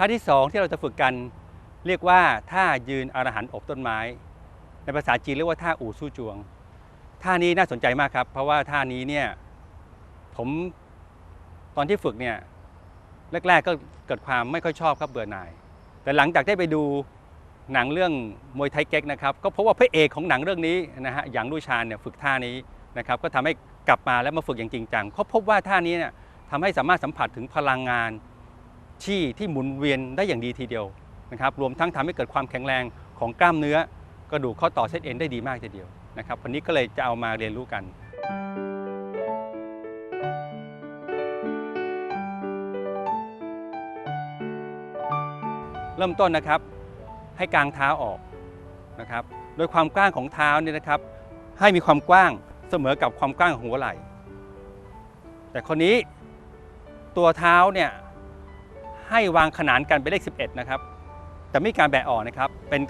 ท่าที่สองที่เราจะฝึกกันเรียกว่าท่ายืนอรหันต์อบต้นไม้ ในภาษาจีนเรียกว่าท่าอู่สู้จวง ท่านี้น่าสนใจมากครับ เพราะว่าท่านี้เนี่ยผมตอนที่ฝึกเนี่ยแรกๆก็เกิดความไม่ค่อยชอบครับเบื่อหน่าย แต่หลังจากได้ไปดูหนังเรื่องมวยไทยเก๊กนะครับก็พบว่าพระเอกของหนังเรื่องนี้นะฮะอย่างลู่ชานเนี่ยฝึกท่านี้นะครับก็ทำให้กลับมาแล้วมาฝึกอย่างจริงจังเขาพบว่าท่านี้เนี่ยทำให้สามารถสัมผัสถึงพลังงาน ที่ที่หมุนเวียนได้อย่างดีทีเดียวนะครับรวมทั้งทำให้เกิดความแข็งแรงของกล้ามเนื้อกระดูกข้อต่อเส้นเอ็นได้ดีมากทีเดียวนะครับวันนี้ก็เลยจะเอามาเรียนรู้กันเริ่มต้นนะครับให้กางเท้าออกนะครับโดยความกว้างของเท้าเนี่ยนะครับ ให้มีความกว้างเสมอกับความกว้างของหัวไหล่ แต่คนนี้ตัวเท้าเนี่ย ให้วางขนานกันเป็นเลข 11 นะครับแต่ไม่มีการแบะออกนะครับ เป็น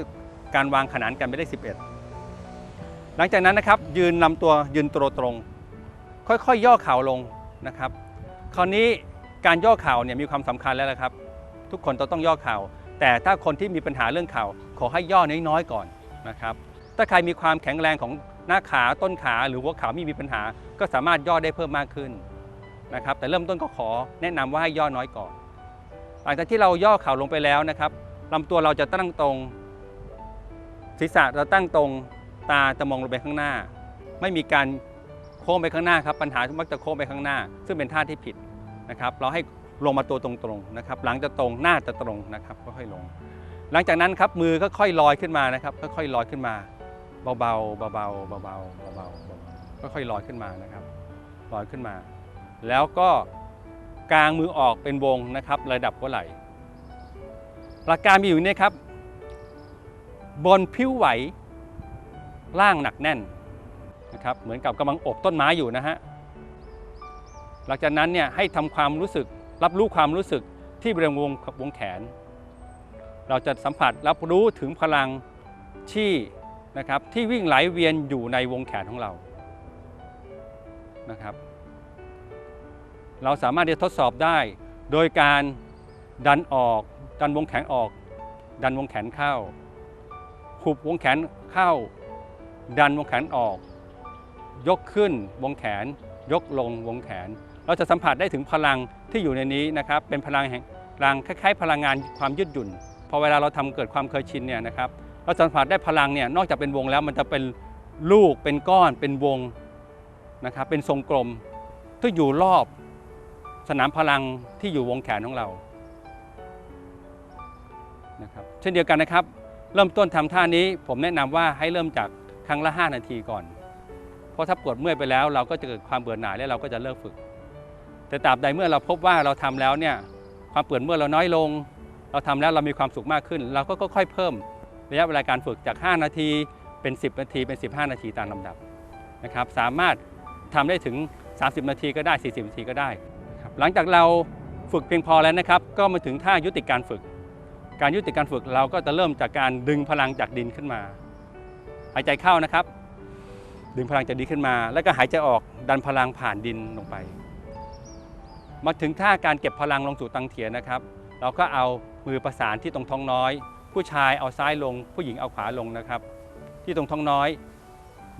การวางขนานกันเป็นเลข 11 หลังจากนั้นนะครับ ยืนลำตัวยืนตัวตรง ค่อยๆย่อเข่าลงนะครับ คราวนี้การย่อเข่าเนี่ยมีความสำคัญแล้วนะครับ ทุกคนต้องต้องย่อเข่า แต่ถ้าคนที่มีปัญหาเรื่องเข่า ขอให้ย่อน้อยๆก่อนนะครับ ถ้าใครมีความแข็งแรงของหน้าขาต้นขาหรือหัวเข่าไม่มีปัญหา ก็สามารถย่อได้เพิ่มมากขึ้นนะครับ แต่เริ่มต้นก็ขอแนะนำว่าให้ย่อน้อยก่อน หลังจากที่เราย่อเข่าลงไปแล้วนะครับลำตัวเราจะตั้งตรง ศีรษะเราตั้งตรง ตาจะมองลงไปข้างหน้า ไม่มีการโค้งไปข้างหน้าครับ ปัญหามักจะโค้งไปข้างหน้า ซึ่งเป็นท่าที่ผิดนะครับ เราให้ลงมาตัวตรงๆนะครับ หลังจะตรงหน้าจะตรงนะครับค่อยๆลง หลังจากนั้นครับมือก็ค่อยลอยขึ้นมานะครับ ค่อยๆลอยขึ้นมา เบาๆเบาๆเบาๆเบาๆเบาๆเบาๆค่อยๆลอยขึ้นมานะครับลอยขึ้นมา แล้วก็ กลางมือออกเป็นวงนะครับระดับหัวไหล่หลักการมีอยู่เนี่ยครับ บนผิวไหว ล่างหนักแน่นนะครับเหมือนกับกำลังอบต้นไม้อยู่นะฮะหลังจากนั้นเนี่ยให้ทำความรู้สึกรับรู้ความรู้สึกที่บริเวณวงวงแขน เราจะสัมผัสรับรู้ถึงพลังที่นะครับที่วิ่งไหลเวียนอยู่ในวงแขนของเรานะครับ เราสามารถที่จะทดสอบได้ โดยการดันออก ดันวงแขนออก ดันวงแขนเข้าหุบวงแขนเข้า ดันวงแขนออก ยกขึ้นวงแขน ยกลงวงแขน เราจะสัมผัสได้ถึงพลังที่อยู่ในนี้นะครับเป็นพลังแห่งพลังคล้ายๆ พลังงานความยืดหยุ่นพอเวลาเราทำเกิดความเคยชินเนี่ยนะครับเราสัมผัสได้พลังเนี่ยนอกจากเป็นวงแล้วมันจะเป็นลูกเป็นก้อนเป็นวงนะครับเป็นทรงกลมที่อยู่รอบ สนามพลังที่อยู่วงแขนของเรานะครับเช่นเดียวกันนะครับ เริ่มต้นทำท่านี้ผมแนะนำว่าให้เริ่มจากครั้งละ 5 นาทีก่อน เพราะถ้าปวดเมื่อยไปแล้ว เราก็จะเกิดความเบื่อหน่ายและเราก็จะเลิกฝึก แต่ตราบใดเมื่อเราพบว่าเราทำแล้วเนี่ยความเบื่อเมื่อเราน้อยลง เราทำแล้วเรามีความสุขมากขึ้น เราก็ค่อยเพิ่มระยะเวลาการฝึกจาก 5 นาทีเป็น 10 นาทีเป็น 15 นาทีตามลำดับนะครับ สามารถทำได้ถึง 30 นาทีก็ได้ 40 นาทีก็ได้ หลังจากเราฝึกเพียงพอแล้วนะครับ ก็มาถึงท่ายุติการฝึก การยุติการฝึกเราก็จะเริ่มจากการดึงพลังจากดินขึ้นมา หายใจเข้านะครับ ดึงพลังจากดินขึ้นมา แล้วก็หายใจออกดันพลังผ่านดินลงไป มาถึงท่าการเก็บพลังลงสู่ตังเถียนะครับ เราก็เอามือประสานที่ตรงท้องน้อย ผู้ชายเอาซ้ายลง ผู้หญิงเอาขวาลงนะครับ ที่ตรงท้องน้อย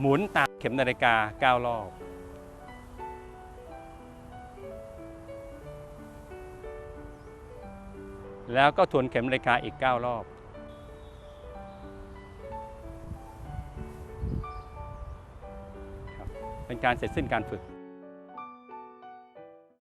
หมุนตามเข็มนาฬิกา9รอบ แล้วก็ทวนเข็มนาฬิกาอีก 9 รอบครับเป็นการเสร็จสิ้นการฝึก